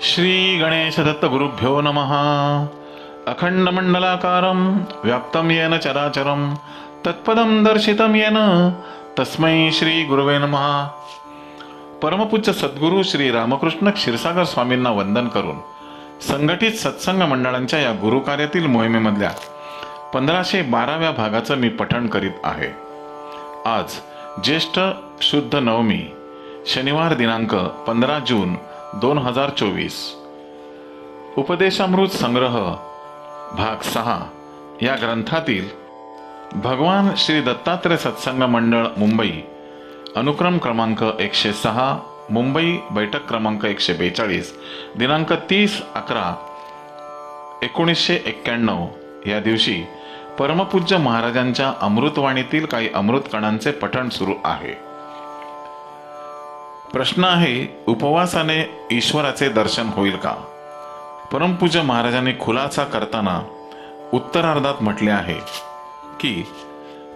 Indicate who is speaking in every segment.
Speaker 1: श्री गणेश दत्त गुरुभ्यो नमः। अखंडमंडलाकारं व्याप्तं येन चराचरं तत्पदं दर्शितं येन तस्मै श्री गुरुवे नम। परमपूज्य सद्गुरू श्री रामकृष्ण क्षीरसागर स्वामींना वंदन करून संघटित सत्संग मंडळांच्या या गुरुकार्यातील मोहिमेमधल्या पंधराशे बाराव्या भागाचं मी पठण करीत आहे. आज ज्येष्ठ शुद्ध नवमी शनिवार दिनांक पंधरा जून दोन हजार चोवीस. उपदेशामृत संग्रह भाग सहा या ग्रंथातील भगवान श्री दत्तात्रय सत्संग मंडळ मुंबई अनुक्रम क्रमांक एकशे सहा मुंबई बैठक क्रमांक एकशे बेचाळीस दिनांक तीस अकरा एकोणीसशे एक्क्याण्णव. या दिवशी परमपूज्य महाराजांच्या अमृतवाणीतील काही अमृत कणांचे पठण सुरू आहे. प्रश्न आहे उपवासाने ईश्वराचे दर्शन होईल का? परमपूज्य महाराजांनी खुलासा करताना उत्तरार्धात म्हटले आहे की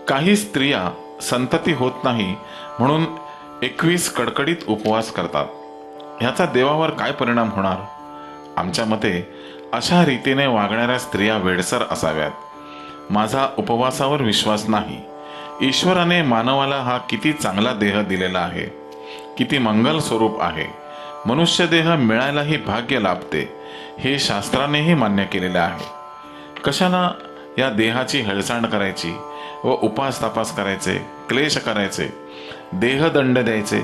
Speaker 1: काही स्त्रिया संतती होत नाही म्हणून एकवीस कडकडीत उपवास करतात. ह्याचा देवावर काय परिणाम होणार? आमच्या मते अशा रीतीने वागणाऱ्या स्त्रिया वेडसर असाव्यात. माझा उपवासावर विश्वास नाही. ईश्वराने मानवाला हा किती चांगला देह दिलेला आहे. किती मंगल स्वरूप आहे. मनुष्य देह मिळायलाही भाग्य लाभते हे शास्त्रानेही मान्य केलेले आहे. कशाला या देहाची हळसाण करायची व उपास तपास करायचे क्लेश करायचे देहदंड द्यायचे?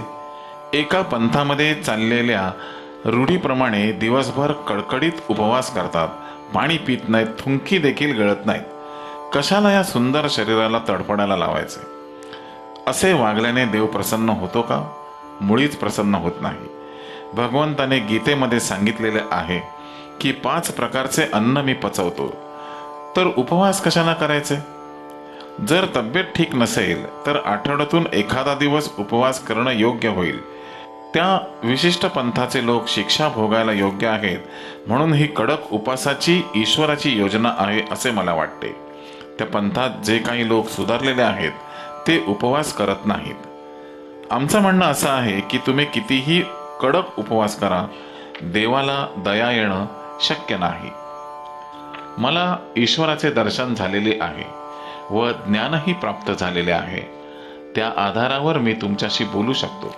Speaker 1: एका पंथामध्ये चाललेल्या रूढीप्रमाणे दिवसभर कडकडीत उपवास करतात पाणी पित नाहीत थुंकी देखील गळत नाहीत. कशाला या सुंदर शरीराला तडफडायला लावायचे? असे वागल्याने देव प्रसन्न होतो का? मुळीच प्रसन्न होत नाही. भगवंताने गीतेमध्ये सांगितलेले आहे की पाच प्रकारचे अन्न मी पचवतो. तर उपवास कशाला करायचे? जर तब्येत ठीक नसेल तर आठवड्यातून एखादा दिवस उपवास करणं योग्य होईल. त्या विशिष्ट पंथाचे लोक शिक्षा भोगायला योग्य आहेत म्हणून ही कडक उपासाची ईश्वराची योजना आहे असे मला वाटते. त्या पंथात जे काही लोक सुधारलेले आहेत ते उपवास करत नाहीत. आमचं म्हणणं असं आहे की तुम्ही कितीही कडक उपवास करा देवाला दया येणं शक्य नाही. मला ईश्वराचे दर्शन झालेले आहे व ज्ञानही प्राप्त झालेले आहे. त्या आधारावर मी तुमच्याशी बोलू शकतो.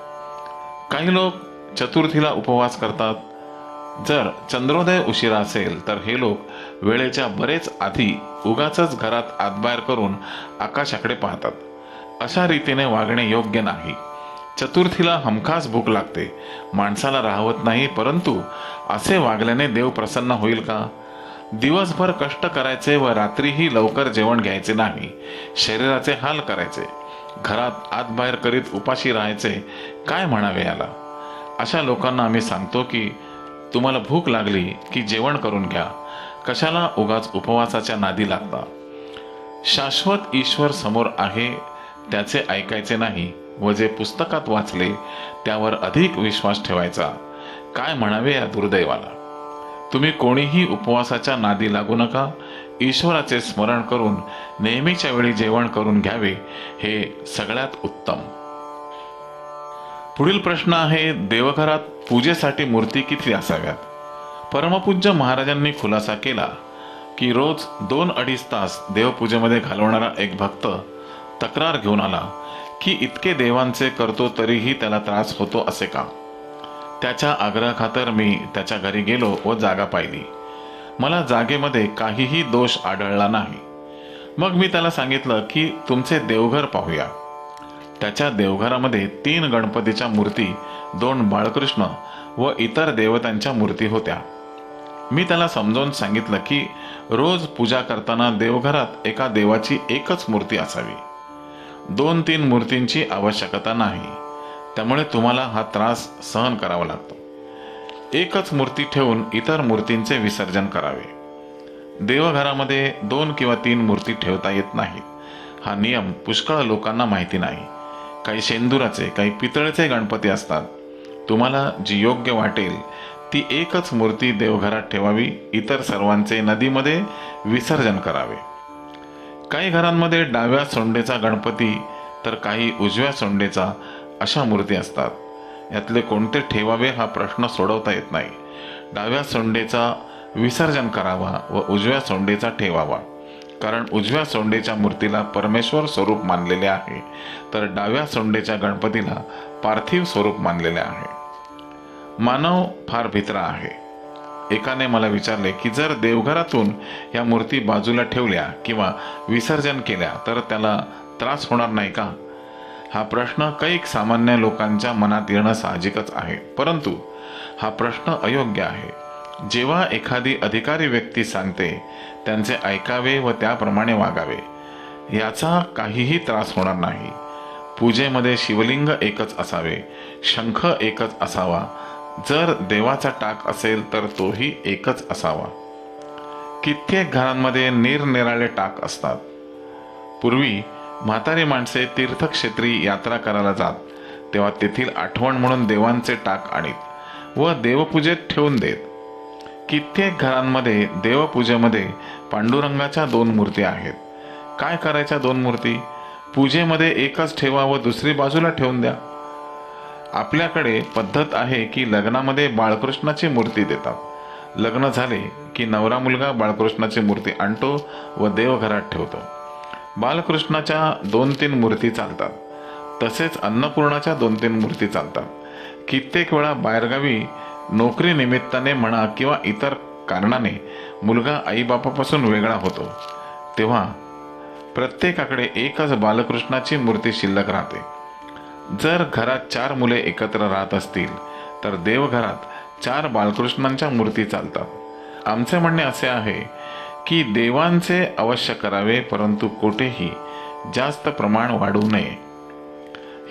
Speaker 1: काही लोक चतुर्थीला उपवास करतात. जर चंद्रोदय उशिरा असेल तर हे लोक वेळेच्या बरेच आधी उगाच घरात आतबाहेर करून आकाशाकडे पाहतात. अशा रीतीने वागणे योग्य नाही. चतुर्थीला हमखास भूक लागते. माणसाला राहवत नाही परंतु असे वागल्याने देव प्रसन्न होईल का? दिवसभर कष्ट करायचे व रात्रीही लवकर जेवण घ्यायचे नाही. शरीराचे हाल करायचे. घरात आत बाहेर करीत उपाशी राहायचे. काय म्हणावे याला? अशा लोकांना आम्ही सांगतो की तुम्हाला भूक लागली की जेवण करून घ्या. कशाला उगाच उपवासाच्या नादी लागता? शाश्वत ईश्वर समोर आहे त्याचे ऐकायचे नाही. व जे पुस्तकात वाचले त्यावर अधिक विश्वास ठेवायचा. काय म्हणावे या दुर्दैवाला? तुम्ही कोणीही उपवासाच्या नादी लागू नका. ईश्वराचे स्मरण करून नेहमीच्या वेळी जेवण करून घ्यावे हे सगळ्यात उत्तम. पुढील प्रश्न आहे देवघरात पूजेसाठी मूर्ती किती असाव्यात? परमपूज्य महाराजांनी खुलासा केला की रोज दोन अडीच तास देवपूजेमध्ये घालवणारा एक भक्त तक्रार घेऊन आला की इतके देवांचे करतो तरीही त्याला त्रास होतो असे का? त्याच्या आग्रहाखातर मी त्याच्या घरी गेलो व जागा पाहिली. मला जागेमध्ये काहीही दोष आढळला नाही. मग मी त्याला सांगितलं की तुमचे देवघर पाहूया. त्याच्या देवघरामध्ये तीन गणपतीच्या मूर्ती दोन बाळकृष्ण व इतर देवतांच्या मूर्ती होत्या. मी त्याला समजावून सांगितलं की रोज पूजा करताना देवघरात एका देवाची एकच मूर्ती असावी. दोन तीन मूर्तींची आवश्यकता नाही. त्यामुळे तुम्हाला हा त्रास सहन करावा लागतो. एकच मूर्ती ठेवून इतर मूर्तींचे विसर्जन करावे. देवघरामध्ये दोन किंवा तीन मूर्ती ठेवता येत नाहीत. हा नियम पुष्कळ लोकांना माहिती नाही. काही शेंदुराचे काही पितळेचे गणपती असतात. तुम्हाला जी योग्य वाटेल ती एकच मूर्ती देवघरात ठेवावी इतर सर्वांचे नदीमध्ये विसर्जन करावे. काही घरांमध्ये डाव्या सोंडेचा गणपती तर काही उजव्या सोंडेचा अशा मूर्ती असतात. यातले कोणते ठेवावे हा प्रश्न सोडवता येत नाही. डाव्या सोंडेचा विसर्जन करावा व उजव्या सोंडेचा ठेवावा. कारण उजव्या सोंडेच्या मूर्तीला परमेश्वर स्वरूप मानलेले आहे तर डाव्या सोंडेच्या गणपतीला पार्थिव स्वरूप मानलेले आहे. मानव फार भित्रा आहे. एकाने मला विचारले की जर देवघरातून या मूर्ती बाजूला ठेवल्या किंवा विसर्जन केल्या तर त्याला त्रास होणार नाही का? हा प्रश्न कैक सामान्य लोकांच्या मनात येणं साहजिकच आहे. परंतु हा प्रश्न अयोग्य आहे. जेव्हा एखादी अधिकारी व्यक्ती सांगते त्यांचे ऐकावे व त्याप्रमाणे वागावे याचा काहीही त्रास होणार नाही. पूजेमध्ये शिवलिंग एकच असावे शंख एकच असावा जर देवाचा टाक असेल तर तोही एकच असावा. कित्येक घरांमध्ये निरनिराळे टाक असतात. पूर्वी म्हातारी माणसे तीर्थक्षेत्री यात्रा करायला जात तेव्हा तेथील आठवण म्हणून देवांचे टाक आणीत व देवपूजेत ठेवून देत. कित्येक घरांमध्ये देवपूजेमध्ये पांडुरंगाच्या दोन मूर्ती आहेत. काय करायच्या दोन मूर्ती? पूजेमध्ये एकच ठेवा व दुसरी बाजूला ठेवून द्या. आपल्याकडे पद्धत आहे की लग्नामध्ये बाळकृष्णाची मूर्ती देतात. लग्न झाले की नवरा मुलगा बाळकृष्णाची मूर्ती आणतो व देवघरात ठेवतो. बालकृष्णाच्या दोन तीन मूर्ती चालतात. तसेच अन्नपूर्णाच्या दोन तीन मूर्ती चालतात. कित्येक वेळा बाहेरगावी नोकरी निमित्ताने म्हणा किंवा इतर कारणाने मुलगा आईबापापासून वेगळा होतो. तेव्हा प्रत्येकाकडे एकच बालकृष्णाची मूर्ती शिल्लक राहते. जर घरात चार मुले एकत्र राहत असतील तर देवघरात चार बालकृष्णांच्या मूर्ती चालतात. आमचे म्हणणे असे आहे की देवांचे अवश्य करावे परंतु कोठेही जास्त प्रमाण वाढू नये.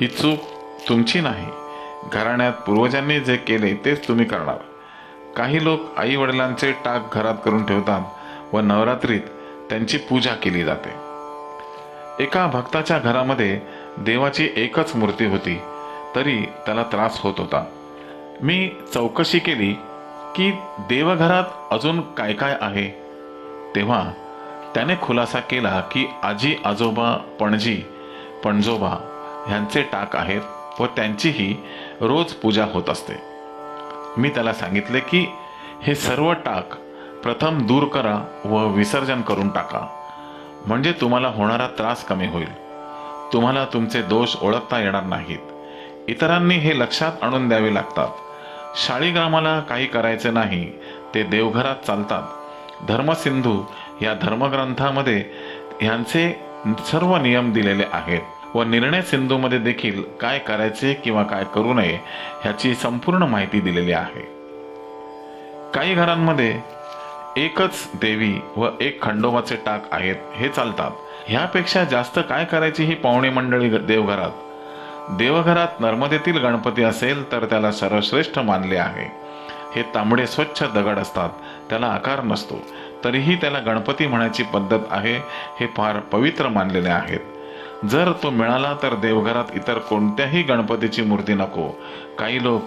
Speaker 1: ही चूक तुमची नाही. घराण्यात पूर्वजांनी जे केले तेच तुम्ही करणार. काही लोक आई वडिलांचे टाक घरात करून ठेवतात व नवरात्रीत त्यांची पूजा केली जाते. एका भक्ताच्या घरामध्ये देवाची एकच मूर्ती होती. तरी त्याला त्रास होत होता. मी चौकशी केली की देवघरात अजून काय काय आहे? तेव्हा त्याने खुलासा केला की आजी आजोबा पणजी पणजोबा ह्यांचे टाक आहेत व त्यांचीही रोज पूजा होत असते. मी त्याला सांगितले की हे सर्व टाक प्रथम दूर करा व विसर्जन करून टाका. म्हणजे तुम्हाला होणारा त्रास कमी होईल. तुम्हाला तुमचे दोष ओळखता येणार नाहीत. इतरांनी हे लक्षात आणून द्यावे लागतात. शाळीग्रामाला काही करायचे नाही ते देवघरात चालतात. धर्मसिंधू या धर्मग्रंथामध्ये ह्यांचे सर्व नियम दिलेले आहेत व निर्णय सिंधूमध्ये देखील काय करायचे किंवा काय करू नये ह्याची संपूर्ण माहिती दिलेली आहे. काही घरांमध्ये एकच देवी व एक खंडोबाचे टाक आहेत हे चालतात. ह्यापेक्षा जास्त काय करायची ही पाहुणे मंडळी ग- देवघरात? देवघरात नर्मदेतील गणपती असेल तर त्याला सर्वश्रेष्ठ मानले आहे. हे तांबडे स्वच्छ दगड असतात त्याला आकार नसतो. तरीही त्याला गणपती म्हणायची पद्धत आहे हे फार पवित्र मानलेले आहेत. जर तो मिळाला तर देवघरात इतर कोणत्याही गणपतीची मूर्ती नको. काही लोक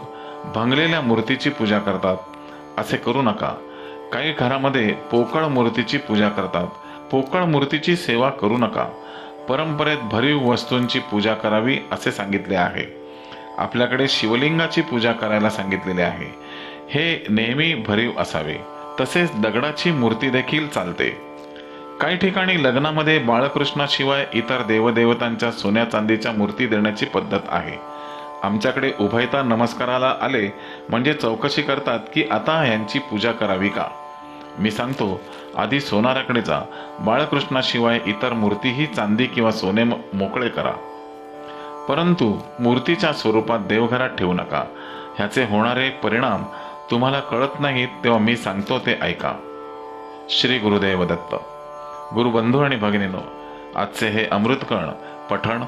Speaker 1: भंगलेल्या मूर्तीची पूजा करतात. असे करू नका. काही घरामध्ये पोकळ मूर्तीची पूजा करतात. पोकळ मूर्तीची सेवा करू नका. परंपरेत भरीव वस्तूंची पूजा करावी असे सांगितले आहे. आपल्याकडे शिवलिंगाची पूजा करायला सांगितलेले आहे. हे नेहमी भरीव असावे. तसेच दगडाची मूर्ती देखील चालते. काही ठिकाणी लग्नामध्ये बाळकृष्णाशिवाय इतर देवदेवतांच्या सोन्या चांदीच्या मूर्ती देण्याची पद्धत आहे. आमच्याकडे उभयता नमस्काराला आले म्हणजे चौकशी करतात की आता यांची पूजा करावी का? मी सांगतो आधी सोनाराकडे जा. बाळकृष्णाशिवाय इतर मूर्तीही चांदी किंवा सोने मोकळे करा. परंतु मूर्तीच्या स्वरूपात देवघरात ठेवू नका. ह्याचे होणारे परिणाम तुम्हाला कळत नाहीत तेव्हा मी सांगतो ते ऐका. श्री गुरुदेव दत्त गुरुबंधू आणि भगिनीनो आजचे हे अमृतकण पठण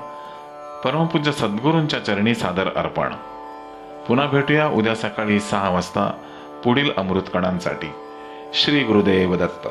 Speaker 1: परमपूज्य सद्गुरूंच्या चरणी सादर अर्पण. पुन्हा भेटूया उद्या सकाळी सहा वाजता पुढील अमृतकणांसाठी. श्री गुरुदेव दत्त.